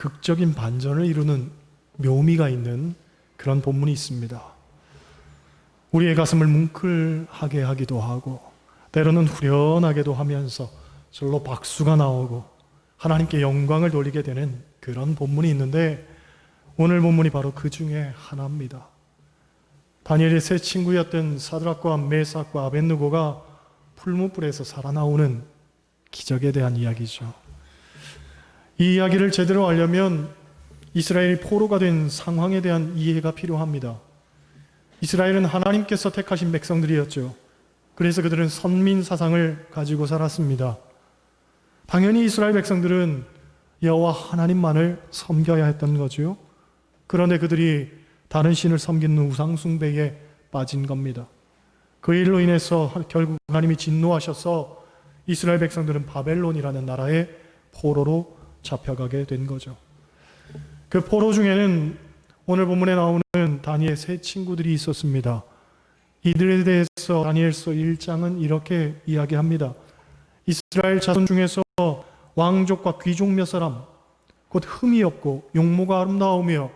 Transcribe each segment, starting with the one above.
극적인 반전을 이루는 묘미가 있는 그런 본문이 있습니다. 우리의 가슴을 뭉클하게 하기도 하고 때로는 후련하게도 하면서 절로 박수가 나오고 하나님께 영광을 돌리게 되는 그런 본문이 있는데 오늘 본문이 바로 그 중에 하나입니다. 다니엘의 세 친구였던 사드락과 메삭과 아벤누고가 풀무불에서 살아나오는 기적에 대한 이야기죠. 이 이야기를 제대로 알려면 이스라엘 포로가 된 상황에 대한 이해가 필요합니다. 이스라엘은 하나님께서 택하신 백성들이었죠. 그래서 그들은 선민 사상을 가지고 살았습니다. 당연히 이스라엘 백성들은 여호와 하나님만을 섬겨야 했던 거죠. 그런데 그들이 다른 신을 섬기는 우상 숭배에 빠진 겁니다. 그 일로 인해서 결국 하나님이 진노하셔서 이스라엘 백성들은 바벨론이라는 나라의 포로로 잡혀가게 된 거죠. 그 포로 중에는 오늘 본문에 나오는 다니엘 세 친구들이 있었습니다. 이들에 대해서 다니엘서 1장은 이렇게 이야기합니다. 이스라엘 자손 중에서 왕족과 귀족 몇 사람, 곧 흠이 없고 용모가 아름다우며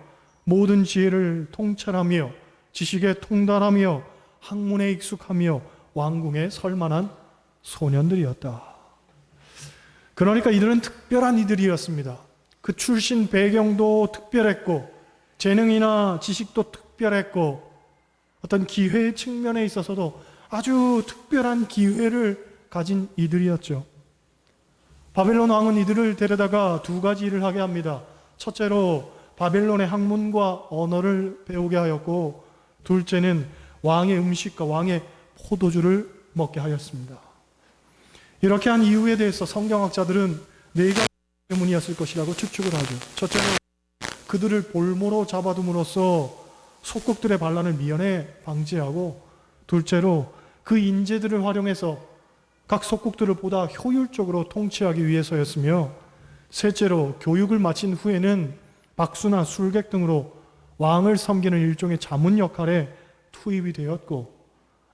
모든 지혜를 통찰하며 지식에 통달하며 학문에 익숙하며 왕궁에 설만한 소년들이었다. 그러니까 이들은 특별한 이들이었습니다. 그 출신 배경도 특별했고 재능이나 지식도 특별했고 어떤 기회의 측면에 있어서도 아주 특별한 기회를 가진 이들이었죠. 바벨론 왕은 이들을 데려다가 두 가지 일을 하게 합니다. 첫째로 바벨론의 학문과 언어를 배우게 하였고 둘째는 왕의 음식과 왕의 포도주를 먹게 하였습니다. 이렇게 한 이유에 대해서 성경학자들은 네 가지 때문이었을 것이라고 추측을 하죠. 첫째는 그들을 볼모로 잡아둠으로써 속국들의 반란을 미연에 방지하고 둘째로 그 인재들을 활용해서 각 속국들을 보다 효율적으로 통치하기 위해서였으며 셋째로 교육을 마친 후에는 박수나 술객 등으로 왕을 섬기는 일종의 자문 역할에 투입이 되었고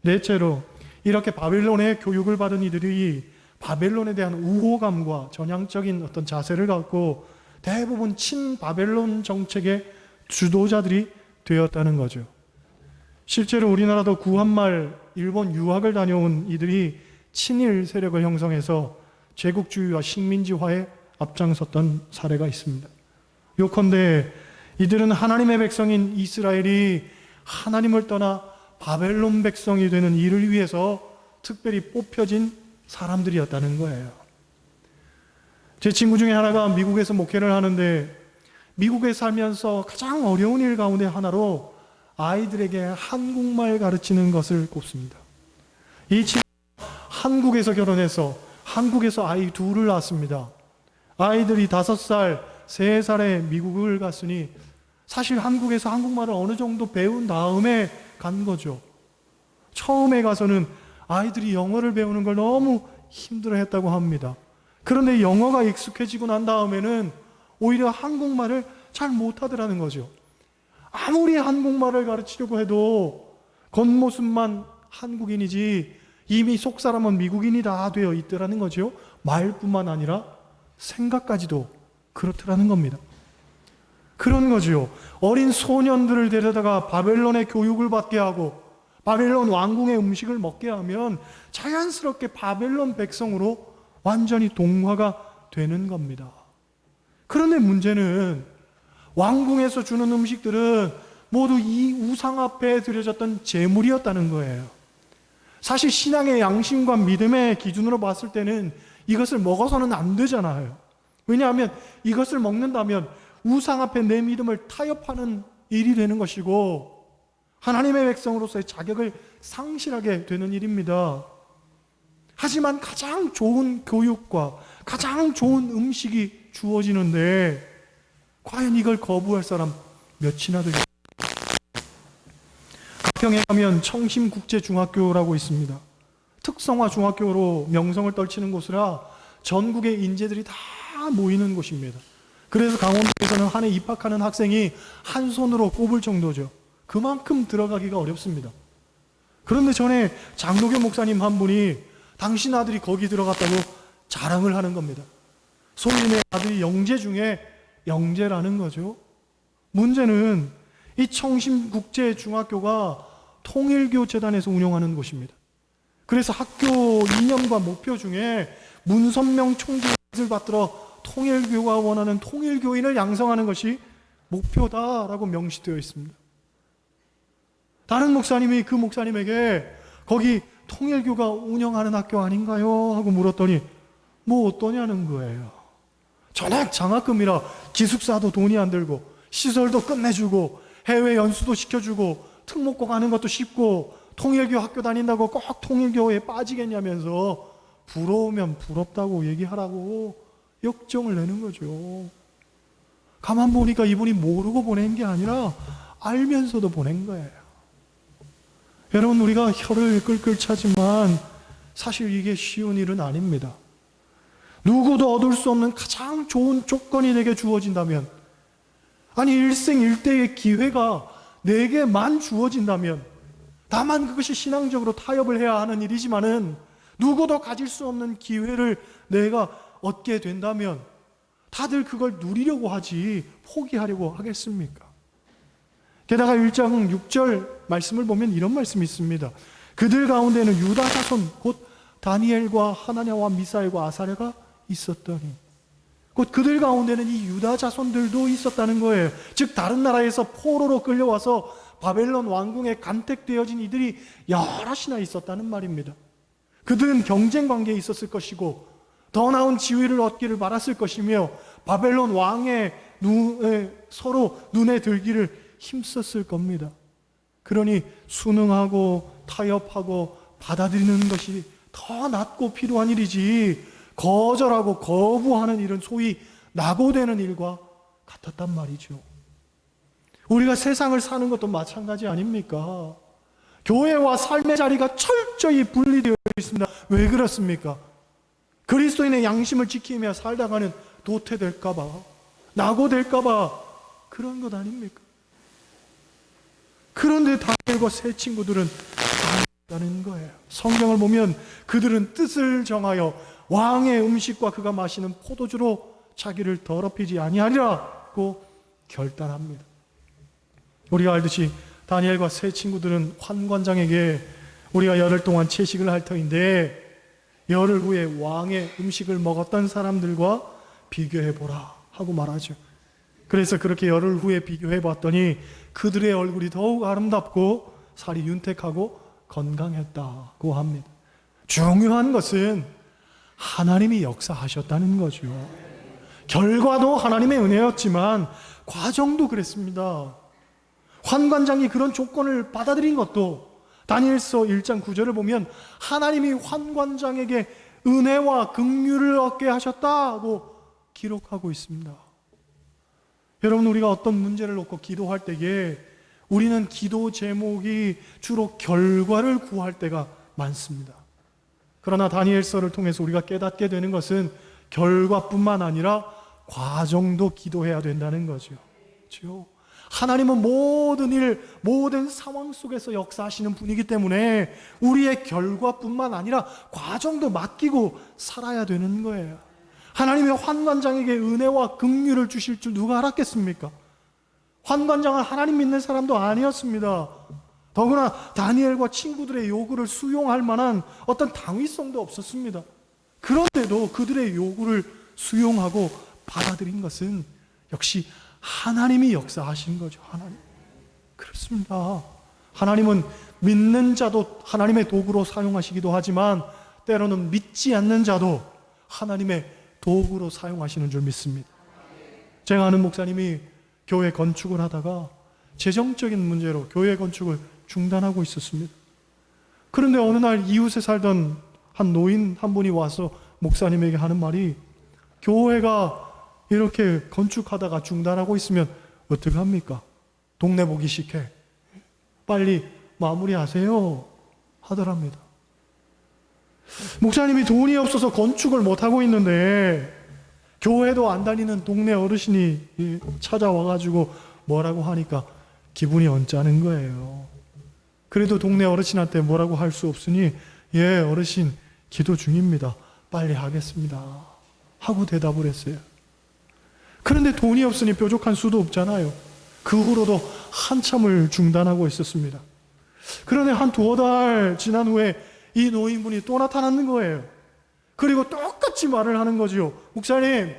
넷째로 이렇게 바벨론의 교육을 받은 이들이 바벨론에 대한 우호감과 전향적인 어떤 자세를 갖고 대부분 친바벨론 정책의 주도자들이 되었다는 거죠. 실제로 우리나라도 구한말 일본 유학을 다녀온 이들이 친일 세력을 형성해서 제국주의와 식민지화에 앞장섰던 사례가 있습니다. 요컨대 이들은 하나님의 백성인 이스라엘이 하나님을 떠나 바벨론 백성이 되는 일을 위해서 특별히 뽑혀진 사람들이었다는 거예요. 제 친구 중에 하나가 미국에서 목회를 하는데 미국에 살면서 가장 어려운 일 가운데 하나로 아이들에게 한국말 가르치는 것을 꼽습니다. 이 친구 한국에서 결혼해서 한국에서 아이 둘을 낳았습니다. 아이들이 다섯 살, 세 살에 미국을 갔으니 사실 한국에서 한국말을 어느 정도 배운 다음에 간 거죠. 처음에 가서는 아이들이 영어를 배우는 걸 너무 힘들어 했다고 합니다. 그런데 영어가 익숙해지고 난 다음에는 오히려 한국말을 잘 못하더라는 거죠. 아무리 한국말을 가르치려고 해도 겉모습만 한국인이지 이미 속 사람은 미국인이 다 되어 있더라는 거죠. 말뿐만 아니라 생각까지도 그렇더라는 겁니다. 그런 거죠. 어린 소년들을 데려다가 바벨론의 교육을 받게 하고 바벨론 왕궁의 음식을 먹게 하면 자연스럽게 바벨론 백성으로 완전히 동화가 되는 겁니다. 그런데 문제는 왕궁에서 주는 음식들은 모두 이 우상 앞에 드려졌던 제물이었다는 거예요. 사실 신앙의 양심과 믿음의 기준으로 봤을 때는 이것을 먹어서는 안 되잖아요. 왜냐하면 이것을 먹는다면 우상 앞에 내 믿음을 타협하는 일이 되는 것이고 하나님의 백성으로서의 자격을 상실하게 되는 일입니다. 하지만 가장 좋은 교육과 가장 좋은 음식이 주어지는데 과연 이걸 거부할 사람 몇이나 되겠습니까? 가평에 가면 청심국제중학교라고 있습니다. 특성화 중학교로 명성을 떨치는 곳이라 전국의 인재들이 다 모이는 곳입니다. 그래서 강원도에서는 한 해 입학하는 학생이 한 손으로 꼽을 정도죠. 그만큼 들어가기가 어렵습니다. 그런데 전에 장로교 목사님 한 분이 당신 아들이 거기 들어갔다고 자랑을 하는 겁니다. 소인의 아들이 영재 중에 영재라는 거죠. 문제는 이 청심국제중학교가 통일교 재단에서 운영하는 곳입니다. 그래서 학교 이념과 목표 중에 문선명 총재를 받들어 통일교가 원하는 통일교인을 양성하는 것이 목표다라고 명시되어 있습니다. 다른 목사님이 그 목사님에게 거기 통일교가 운영하는 학교 아닌가요? 하고 물었더니 뭐 어떠냐는 거예요. 전액 장학금이라 기숙사도 돈이 안 들고 시설도 끝내주고 해외 연수도 시켜주고 특목고 가는 것도 쉽고 통일교 학교 다닌다고 꼭 통일교에 빠지겠냐면서 부러우면 부럽다고 얘기하라고 역정을 내는 거죠. 가만 보니까 이분이 모르고 보낸 게 아니라 알면서도 보낸 거예요. 여러분 우리가 혀를 끌끌 차지만 사실 이게 쉬운 일은 아닙니다. 누구도 얻을 수 없는 가장 좋은 조건이 내게 주어진다면 아니 일생 일대의 기회가 내게만 주어진다면 다만 그것이 신앙적으로 타협을 해야 하는 일이지만은 누구도 가질 수 없는 기회를 내가 얻게 된다면 다들 그걸 누리려고 하지 포기하려고 하겠습니까? 게다가 1장 6절 말씀을 보면 이런 말씀이 있습니다. 그들 가운데는 유다 자손 곧 다니엘과 하나냐와 미사엘과 아사랴가 있었더니 곧 그들 가운데는 이 유다 자손들도 있었다는 거예요. 즉 다른 나라에서 포로로 끌려와서 바벨론 왕궁에 간택되어진 이들이 여럿이나 있었다는 말입니다. 그들은 경쟁 관계에 있었을 것이고 더 나은 지위를 얻기를 바랐을 것이며 바벨론 왕의 눈 에 서로 눈에 들기를 힘썼을 겁니다. 그러니 순응하고 타협하고 받아들이는 것이 더 낫고 필요한 일이지 거절하고 거부하는 일은 소위 낙오되는 일과 같았단 말이죠. 우리가 세상을 사는 것도 마찬가지 아닙니까? 교회와 삶의 자리가 철저히 분리되어 있습니다. 왜 그렇습니까? 그리스도인의 양심을 지키며 살다가는 도태될까봐, 낙오될까봐 그런 것 아닙니까? 그런데 다니엘과 세 친구들은 다는 거예요. 성경을 보면 그들은 뜻을 정하여 왕의 음식과 그가 마시는 포도주로 자기를 더럽히지 아니하리라고 결단합니다. 우리가 알듯이 다니엘과 세 친구들은 환관장에게 우리가 열흘 동안 채식을 할 터인데 열흘 후에 왕의 음식을 먹었던 사람들과 비교해 보라 하고 말하죠. 그래서 그렇게 열흘 후에 비교해 봤더니 그들의 얼굴이 더욱 아름답고 살이 윤택하고 건강했다고 합니다. 중요한 것은 하나님이 역사하셨다는 거죠. 결과도 하나님의 은혜였지만 과정도 그랬습니다. 환관장이 그런 조건을 받아들인 것도 다니엘서 1장 9절을 보면 하나님이 환관장에게 은혜와 긍휼을 얻게 하셨다고 기록하고 있습니다. 여러분 우리가 어떤 문제를 놓고 기도할 때에 우리는 기도 제목이 주로 결과를 구할 때가 많습니다. 그러나 다니엘서를 통해서 우리가 깨닫게 되는 것은 결과뿐만 아니라 과정도 기도해야 된다는 거죠. 그렇죠? 하나님은 모든 일, 모든 상황 속에서 역사하시는 분이기 때문에 우리의 결과뿐만 아니라 과정도 맡기고 살아야 되는 거예요. 하나님의 환관장에게 은혜와 긍휼을 주실 줄 누가 알았겠습니까? 환관장은 하나님 믿는 사람도 아니었습니다. 더구나 다니엘과 친구들의 요구를 수용할 만한 어떤 당위성도 없었습니다. 그런데도 그들의 요구를 수용하고 받아들인 것은 역시 하나님이 역사하신 거죠. 하나님. 그렇습니다. 하나님은 믿는 자도 하나님의 도구로 사용하시기도 하지만 때로는 믿지 않는 자도 하나님의 도구로 사용하시는 줄 믿습니다. 제가 아는 목사님이 교회 건축을 하다가 재정적인 문제로 교회 건축을 중단하고 있었습니다. 그런데 어느 날 이웃에 살던 한 노인 한 분이 와서 목사님에게 하는 말이 교회가 이렇게 건축하다가 중단하고 있으면 어떡합니까? 동네 보기 싫게. 빨리 마무리하세요. 하더랍니다. 목사님이 돈이 없어서 건축을 못하고 있는데 교회도 안 다니는 동네 어르신이 찾아와가지고 뭐라고 하니까 기분이 언짢은 거예요. 그래도 동네 어르신한테 뭐라고 할 수 없으니 예 어르신 기도 중입니다. 빨리 하겠습니다. 하고 대답을 했어요. 그런데 돈이 없으니 뾰족한 수도 없잖아요. 그 후로도 한참을 중단하고 있었습니다. 그런데 한 두어 달 지난 후에 이 노인분이 또 나타나는 거예요. 그리고 똑같이 말을 하는 거지요. 목사님,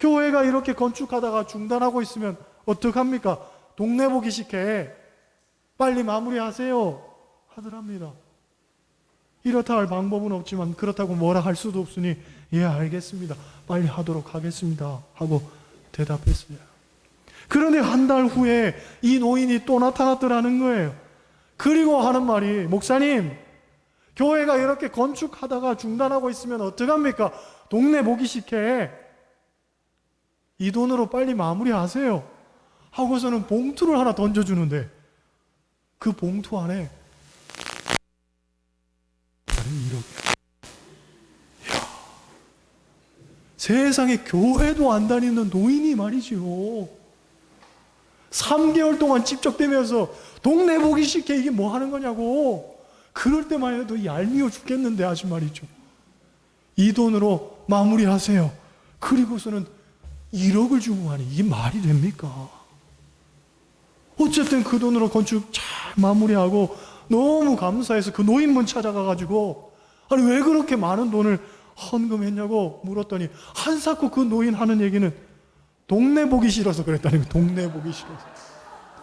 교회가 이렇게 건축하다가 중단하고 있으면 어떡합니까? 동네 보기 싫게 빨리 마무리하세요. 하더랍니다. 이렇다 할 방법은 없지만 그렇다고 뭐라 할 수도 없으니 예 알겠습니다. 빨리 하도록 하겠습니다. 하고 대답했어요. 그런데 한 달 후에 이 노인이 또 나타났더라는 거예요. 그리고 하는 말이 목사님 교회가 이렇게 건축하다가 중단하고 있으면 어떡합니까? 동네 보기 싫게 이 돈으로 빨리 마무리하세요. 하고서는 봉투를 하나 던져주는데 그 봉투 안에 다른 1억이야. 이야. 세상에 교회도 안 다니는 노인이 말이지요. 3개월 동안 집적대면서 동네 보기 싫게 이게 뭐 하는 거냐고. 그럴 때만 해도 얄미워 죽겠는데 아주 말이죠. 이 돈으로 마무리하세요. 그리고서는 1억을 주고 가니 이게 말이 됩니까? 어쨌든 그 돈으로 건축 잘 마무리하고 너무 감사해서 그 노인분 찾아가가지고 아니 왜 그렇게 많은 돈을 헌금했냐고 물었더니 한사코 그 노인 하는 얘기는 동네 보기 싫어서 그랬다는 거 동네 보기 싫어서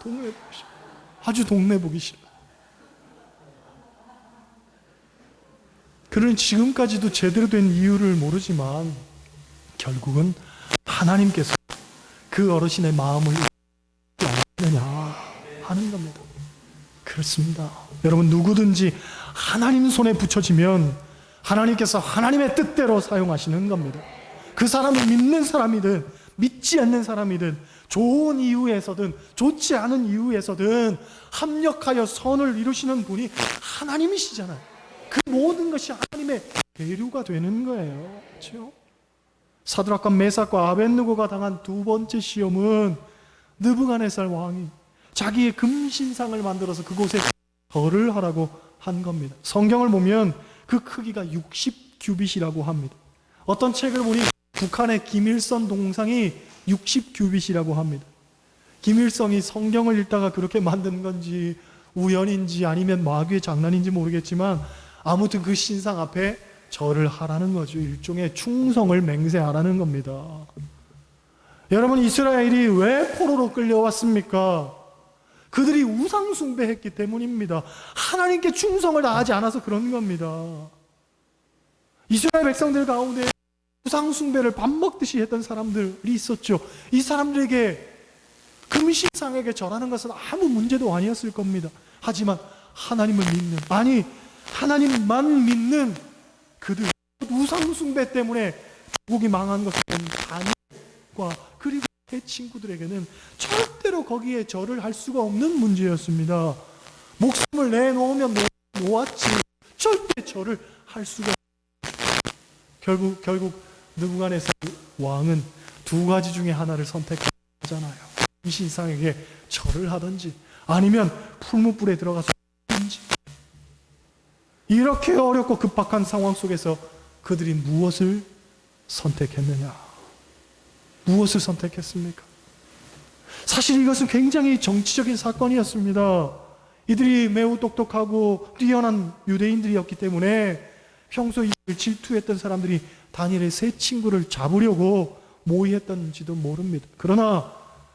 동네 보기 싫어 아주 동네 보기 싫어 그는 지금까지도 제대로 된 이유를 모르지만 결국은 하나님께서 그 어르신의 마음을 느냐 하는 겁니다. 그렇습니다. 여러분 누구든지 하나님 손에 붙여지면 하나님께서 하나님의 뜻대로 사용하시는 겁니다. 그 사람이 믿는 사람이든 믿지 않는 사람이든 좋은 이유에서든 좋지 않은 이유에서든 합력하여 선을 이루시는 분이 하나님이시잖아요. 그 모든 것이 하나님의 계류가 되는 거예요. 그렇죠? 사드락과 메삭과 아벤누고가 당한 두 번째 시험은 느부갓네살 왕이 자기의 금신상을 만들어서 그곳에 절을 하라고 한 겁니다. 성경을 보면 그 크기가 60 규빗이라고 합니다. 어떤 책을 보니 북한의 김일성 동상이 60 규빗이라고 합니다. 김일성이 성경을 읽다가 그렇게 만든 건지 우연인지 아니면 마귀의 장난인지 모르겠지만 아무튼 그 신상 앞에 절을 하라는 거죠. 일종의 충성을 맹세하라는 겁니다. 여러분 이스라엘이 왜 포로로 끌려왔습니까? 그들이 우상 숭배했기 때문입니다. 하나님께 충성을 다하지 않아서 그런 겁니다. 이스라엘 백성들 가운데 우상 숭배를 밥 먹듯이 했던 사람들이 있었죠. 이 사람들에게 금신상에게 절하는 것은 아무 문제도 아니었을 겁니다. 하지만 하나님을 믿는 아니 하나님만 믿는 그들 우상 숭배 때문에 조국이 망한 것은 다니엘과 그리고 제 친구들에게는 절대로 거기에 절을 할 수가 없는 문제였습니다. 목숨을 내놓으면 놓- 놓았지 절대 절을 할 수가 결국 결국 느부갓네살 왕은 두 가지 중에 하나를 선택하잖아요. 신상에게 절을 하든지 아니면 풀무불에 들어가서 이렇게 어렵고 급박한 상황 속에서 그들이 무엇을 선택했느냐? 무엇을 선택했습니까? 사실 이것은 굉장히 정치적인 사건이었습니다. 이들이 매우 똑똑하고 뛰어난 유대인들이었기 때문에 평소 이를 질투했던 사람들이 다니엘의 세 친구를 잡으려고 모의했던지도 모릅니다. 그러나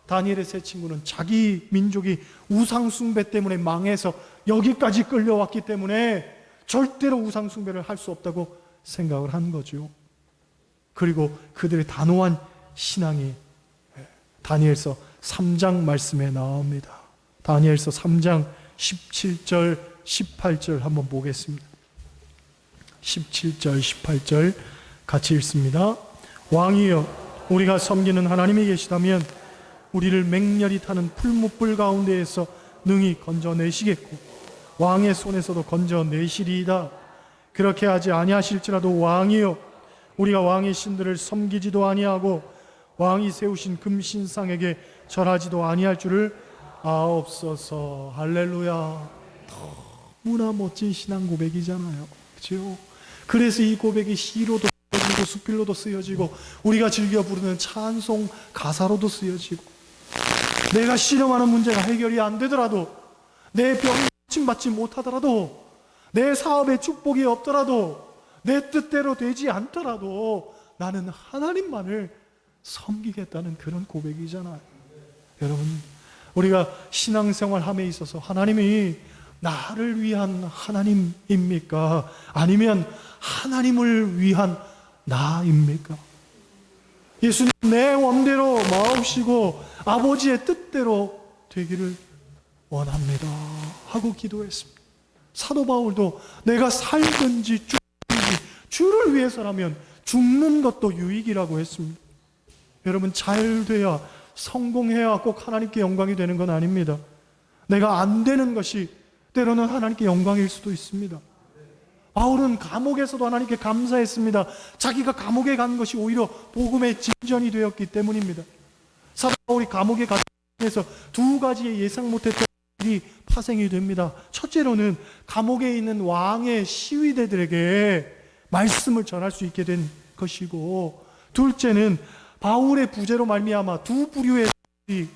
다니엘의 세 친구는 자기 민족이 우상숭배 때문에 망해서 여기까지 끌려왔기 때문에 절대로 우상숭배를 할 수 없다고 생각을 한 거죠. 그리고 그들의 단호한 신앙이 다니엘서 3장 말씀에 나옵니다. 다니엘서 3장 17절, 18절 한번 보겠습니다. 17절, 18절 같이 읽습니다. 왕이여, 우리가 섬기는 하나님이 계시다면 우리를 맹렬히 타는 풀무불 가운데에서 능히 건져내시겠고 왕의 손에서도 건져내시리이다. 그렇게 하지 아니하실지라도 왕이여, 우리가 왕의 신들을 섬기지도 아니하고 왕이 세우신 금신상에게 절하지도 아니할 줄을 아옵소서. 할렐루야. 너무나 멋진 신앙 고백이잖아요. 그렇죠? 그래서 이 고백이 시로도 기도 수필로도 쓰여지고 우리가 즐겨 부르는 찬송 가사로도 쓰여지고 내가 실험하는 문제가 해결이 안 되더라도 내 병이 고침받지 못하더라도 내 사업에 축복이 없더라도 내 뜻대로 되지 않더라도 나는 하나님만을 섬기겠다는 그런 고백이잖아요. 여러분, 우리가 신앙생활 함에 있어서 하나님이 나를 위한 하나님입니까? 아니면 하나님을 위한 나입니까? 예수님 내 원대로 마옵시고 아버지의 뜻대로 되기를 원합니다. 하고 기도했습니다. 사도 바울도 내가 살든지 죽든지 주를 위해서라면 죽는 것도 유익이라고 했습니다. 여러분 잘 돼야 성공해야 꼭 하나님께 영광이 되는 건 아닙니다. 내가 안 되는 것이 때로는 하나님께 영광일 수도 있습니다. 바울은 감옥에서도 하나님께 감사했습니다. 자기가 감옥에 간 것이 오히려 복음의 진전이 되었기 때문입니다. 사도 바울이 감옥에 갇혀서 두 가지의 예상 못했던 일이 파생이 됩니다. 첫째로는 감옥에 있는 왕의 시위대들에게 말씀을 전할 수 있게 된 것이고 둘째는 바울의 부재로 말미암아 두 부류의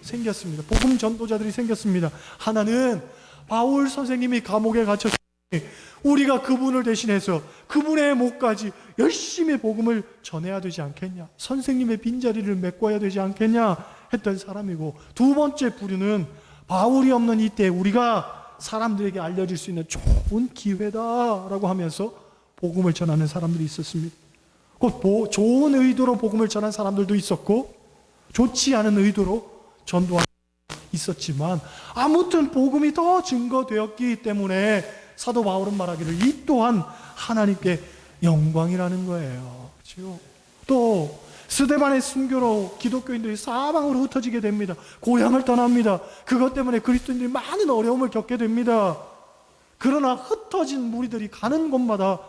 생겼습니다. 복음 전도자들이 생겼습니다. 하나는 바울 선생님이 감옥에 갇혔을 때 우리가 그분을 대신해서 그분의 목까지 열심히 복음을 전해야 되지 않겠냐? 선생님의 빈자리를 메꿔야 되지 않겠냐? 했던 사람이고 두 번째 부류는 바울이 없는 이때 우리가 사람들에게 알려줄 수 있는 좋은 기회다라고 하면서 복음을 전하는 사람들이 있었습니다. 곧 보- 좋은 의도로 복음을 전한 사람들도 있었고 좋지 않은 의도로 전도한 있었지만 아무튼 복음이 더 증거되었기 때문에 사도 바울은 말하기를 이 또한 하나님께 영광이라는 거예요. 그렇죠? 또 스데반의 순교로 기독교인들이 사방으로 흩어지게 됩니다. 고향을 떠납니다. 그것 때문에 그리스도인들이 많은 어려움을 겪게 됩니다. 그러나 흩어진 무리들이 가는 곳마다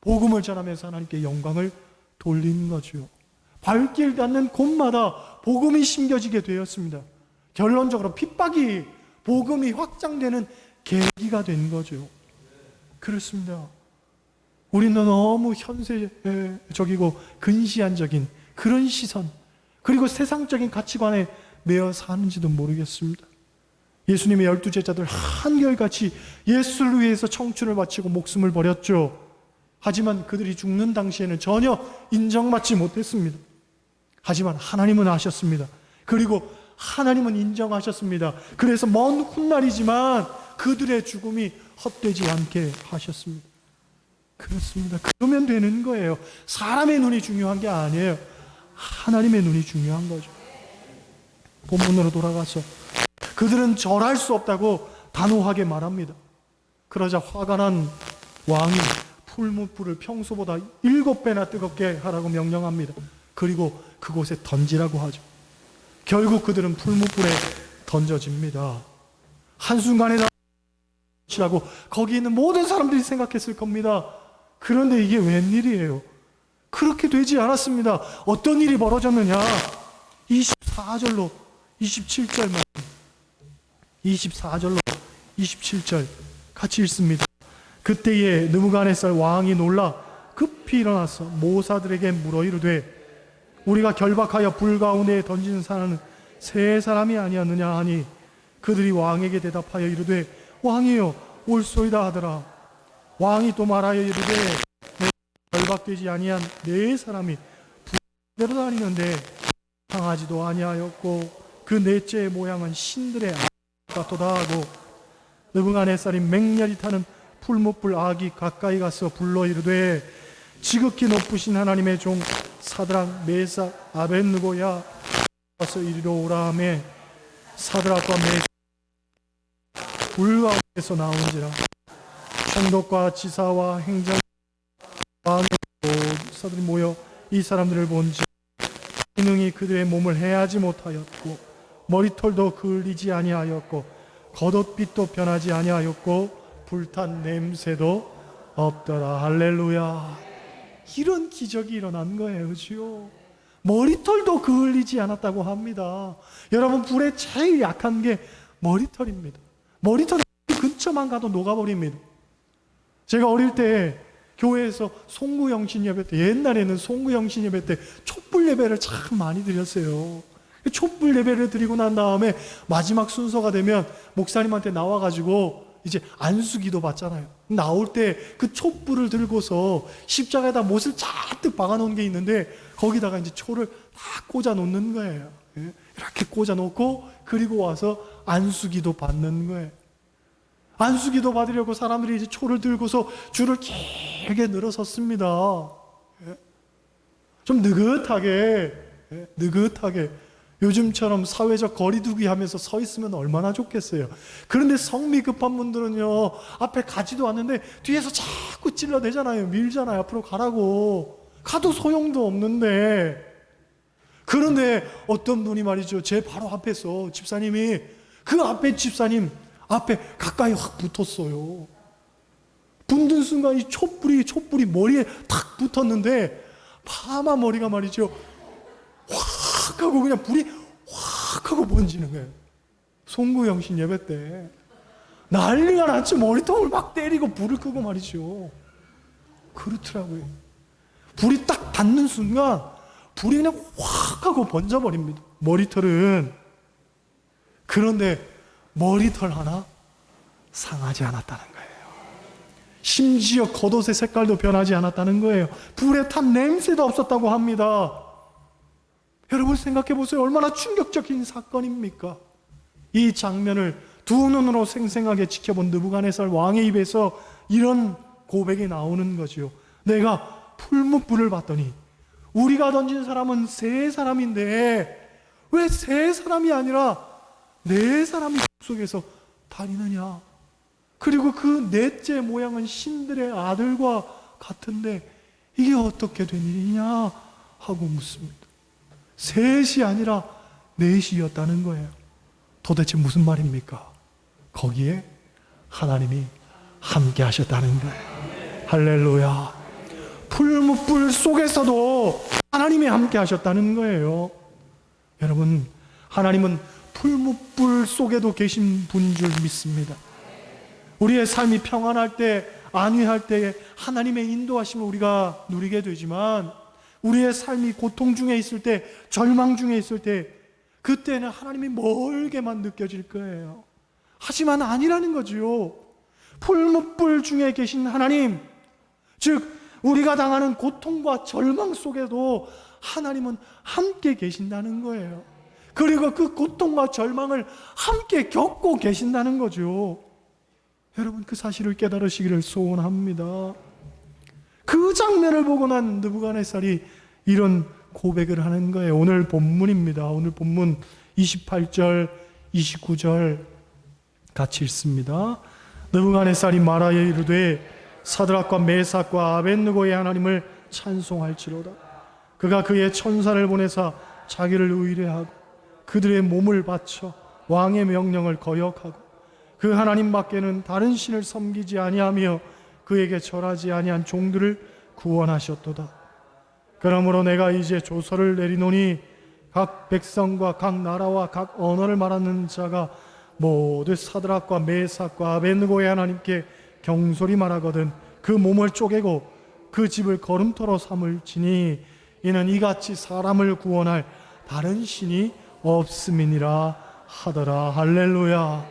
복음을 전하면서 하나님께 영광을 돌린 거죠. 발길 닿는 곳마다 복음이 심겨지게 되었습니다. 결론적으로 핍박이 복음이 확장되는 계기가 된 거죠. 그렇습니다. 우리는 너무 현세적이고 근시안적인 그런 시선 그리고 세상적인 가치관에 매여 사는지도 모르겠습니다. 예수님의 열두 제자들 한결같이 예수를 위해서 청춘을 바치고 목숨을 버렸죠. 하지만 그들이 죽는 당시에는 전혀 인정받지 못했습니다. 하지만 하나님은 아셨습니다. 그리고 하나님은 인정하셨습니다. 그래서 먼 훗날이지만 그들의 죽음이 헛되지 않게 하셨습니다. 그렇습니다. 그러면 되는 거예요. 사람의 눈이 중요한 게 아니에요. 하나님의 눈이 중요한 거죠. 본문으로 돌아가서 그들은 절할 수 없다고 단호하게 말합니다. 그러자 화가 난 왕이 풀무불을 평소보다 일곱 배나 뜨겁게 하라고 명령합니다. 그리고 그곳에 던지라고 하죠. 결국 그들은 풀무불에 던져집니다. 한순간에 라고 거기 있는 모든 사람들이 생각했을 겁니다. 그런데 이게 웬일이에요? 그렇게 되지 않았습니다. 어떤 일이 벌어졌느냐? 24절로 27절 말 24절로 27절 같이 읽습니다. 그때에 느부갓네살 왕이 놀라 급히 일어나서 모사들에게 물어 이르되 우리가 결박하여 불 가운데에 던지는 사람은 세 사람이 아니었느냐 하니 그들이 왕에게 대답하여 이르되 왕이여 올소이다 하더라 왕이 또 말하여 이르되 내 결박되지 아니한 네 사람이 불대로 다니는데 강하지도 아니하였고 그 넷째의 모양은 신들의 아 같도다 하고 느부갓네살이 맹렬히 타는 풀무불 아기 가까이 가서 불러 이르되 지극히 높으신 하나님의 종 사드락 메삭 아벤느고야 와서 이리로 오라 하매 사드락과 메불 가운데서 나온지라 총독과 지사와 행정 사들이 모여 이 사람들을 본지 능히 그들의 몸을 해하지 못하였고 머리털도 그을리지 아니하였고 겉옷빛도 변하지 아니하였고 불탄 냄새도 없더라. 할렐루야. 이런 기적이 일어난 거예요. 그죠 머리털도 그을리지 않았다고 합니다. 여러분 불에 제일 약한 게 머리털입니다. 머리털이 근처만 가도 녹아버립니다. 제가 어릴 때 교회에서 송구영신 예배 때 옛날에는 송구영신 예배 때 촛불 예배를 참 많이 드렸어요. 촛불 예배를 드리고 난 다음에 마지막 순서가 되면 목사님한테 나와가지고 이제 안수기도 받잖아요. 나올 때 그 촛불을 들고서 십자가에다 못을 잔뜩 박아놓은 게 있는데 거기다가 이제 초를 다 꽂아 놓는 거예요. 예? 이렇게 꽂아 놓고 그리고 와서 안수기도 받는 거예요. 안수기도 받으려고 사람들이 이제 초를 들고서 줄을 길게 늘어섰습니다. 예? 좀 느긋하게, 예? 느긋하게. 요즘처럼 사회적 거리두기 하면서 서 있으면 얼마나 좋겠어요. 그런데 성미 급한 분들은요, 앞에 가지도 않는데 뒤에서 자꾸 찔러대잖아요. 밀잖아요. 앞으로 가라고. 가도 소용도 없는데. 그런데 어떤 분이 말이죠. 제 바로 앞에서 집사님이 그 앞에 집사님 앞에 가까이 확 붙었어요. 붙는 순간 이 촛불이 촛불이 머리에 탁 붙었는데 파마 머리가 말이죠. 확 하고 그냥 불이 확 하고 번지는 거예요. 송구영신 예배 때 난리가 났지 머리통을 막 때리고 불을 끄고 말이죠. 그렇더라고요. 불이 딱 닿는 순간 불이 그냥 확 하고 번져버립니다. 머리털은 그런데 머리털 하나 상하지 않았다는 거예요. 심지어 겉옷의 색깔도 변하지 않았다는 거예요. 불에 탄 냄새도 없었다고 합니다. 여러분 생각해 보세요. 얼마나 충격적인 사건입니까? 이 장면을 두 눈으로 생생하게 지켜본 느부갓네살 왕의 입에서 이런 고백이 나오는 거지요. 내가 풀무불을 봤더니 우리가 던진 사람은 세 사람인데 왜 세 사람이 아니라 네 사람이 속에서 다니느냐? 그리고 그 넷째 모양은 신들의 아들과 같은데 이게 어떻게 된 일이냐 하고 묻습니다. 셋이 아니라 넷이었다는 거예요. 도대체 무슨 말입니까? 거기에 하나님이 함께 하셨다는 거예요. 할렐루야. 풀무불 속에서도 하나님이 함께 하셨다는 거예요. 여러분, 하나님은 풀무불 속에도 계신 분인 줄 믿습니다. 우리의 삶이 평안할 때, 안위할 때 하나님의 인도하심을 우리가 누리게 되지만 우리의 삶이 고통 중에 있을 때, 절망 중에 있을 때 그때는 하나님이 멀게만 느껴질 거예요. 하지만 아니라는 거지요. 풀무불 중에 계신 하나님, 즉 우리가 당하는 고통과 절망 속에도 하나님은 함께 계신다는 거예요. 그리고 그 고통과 절망을 함께 겪고 계신다는 거죠. 여러분 그 사실을 깨달으시기를 소원합니다. 그 장면을 보고 난 느부갓네살이 이런 고백을 하는 거예요. 오늘 본문입니다. 오늘 본문 28절, 29절 같이 읽습니다. 느부갓네살이 말하여 이르되 사드락과 메삭과 아벤느고의 하나님을 찬송할지로다. 그가 그의 천사를 보내사 자기를 의뢰하고 그들의 몸을 바쳐 왕의 명령을 거역하고 그 하나님 밖에는 다른 신을 섬기지 아니하며 그에게 절하지 아니한 종들을 구원하셨도다. 그러므로 내가 이제 조서를 내리노니 각 백성과 각 나라와 각 언어를 말하는 자가 모두 사드락과 메삭과 아벤느고의 하나님께 경솔히 말하거든 그 몸을 쪼개고 그 집을 걸음터로 삼을지니 이는 이같이 사람을 구원할 다른 신이 없음이니라 하더라. 할렐루야.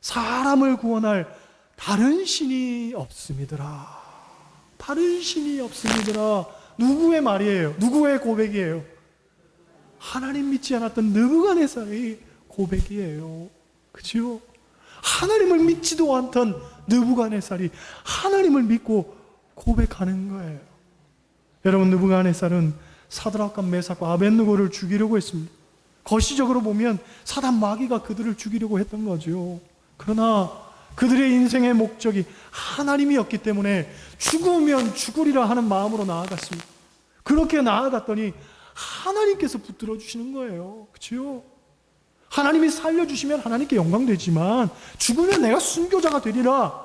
사람을 구원할 다른 신이 없음이더라. 다른 신이 없음이더라. 누구의 말이에요? 누구의 고백이에요? 하나님 믿지 않았던 느부갓네살의 고백이에요. 그죠 하나님을 믿지도 않던 느부갓네살이 하나님을 믿고 고백하는 거예요. 여러분 느부갓네살은 사드락과 메삭과 아벤느고를 죽이려고 했습니다. 거시적으로 보면 사단 마귀가 그들을 죽이려고 했던 거죠. 그러나 그들의 인생의 목적이 하나님이었기 때문에 죽으면 죽으리라 하는 마음으로 나아갔습니다. 그렇게 나아갔더니 하나님께서 붙들어 주시는 거예요. 그렇죠? 하나님이 살려주시면 하나님께 영광 되지만 죽으면 내가 순교자가 되리라.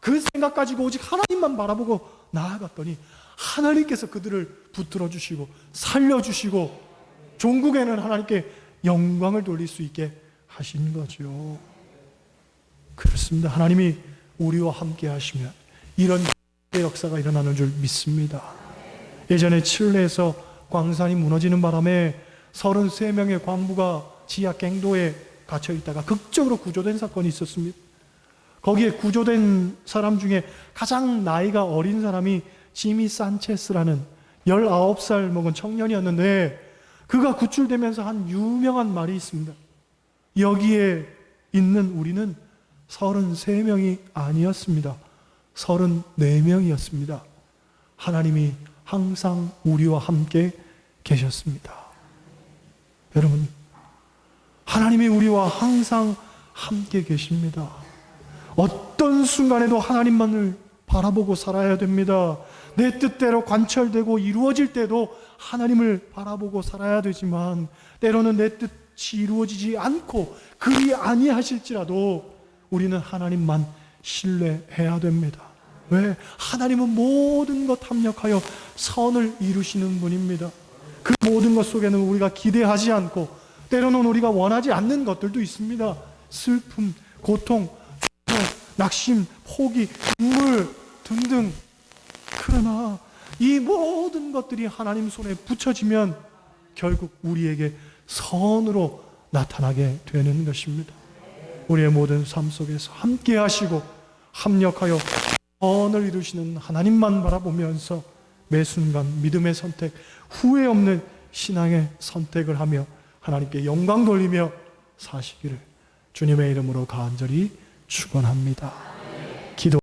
그 생각 가지고 오직 하나님만 바라보고 나아갔더니 하나님께서 그들을 붙들어 주시고 살려주시고 종국에는 하나님께 영광을 돌릴 수 있게 하신 거죠. 그렇습니다. 하나님이 우리와 함께 하시면 이런 역사가 일어나는 줄 믿습니다. 예전에 칠레에서 광산이 무너지는 바람에 33명의 광부가 지하 갱도에 갇혀 있다가 극적으로 구조된 사건이 있었습니다. 거기에 구조된 사람 중에 가장 나이가 어린 사람이 지미 산체스라는 19살 먹은 청년이었는데 그가 구출되면서 한 유명한 말이 있습니다. 여기에 있는 우리는 33명이 아니었습니다. 34명이었습니다. 하나님이 항상 우리와 함께 계셨습니다. 여러분, 하나님이 우리와 항상 함께 계십니다. 어떤 순간에도 하나님만을 바라보고 살아야 됩니다. 내 뜻대로 관철되고 이루어질 때도 하나님을 바라보고 살아야 되지만 때로는 내 뜻이 이루어지지 않고 그리 아니하실지라도 우리는 하나님만 신뢰해야 됩니다. 왜? 하나님은 모든 것 합력하여 선을 이루시는 분입니다. 그 모든 것 속에는 우리가 기대하지 않고 때로는 우리가 원하지 않는 것들도 있습니다. 슬픔, 고통, 낙심, 포기, 눈물 등등. 그러나 이 모든 것들이 하나님 손에 붙여지면 결국 우리에게 선으로 나타나게 되는 것입니다. 우리의 모든 삶 속에서 함께 하시고 합력하여 선을 이루시는 하나님만 바라보면서 매 순간 믿음의 선택, 후회 없는 신앙의 선택을 하며 하나님께 영광 돌리며 사시기를 주님의 이름으로 간절히 축원합니다. 기도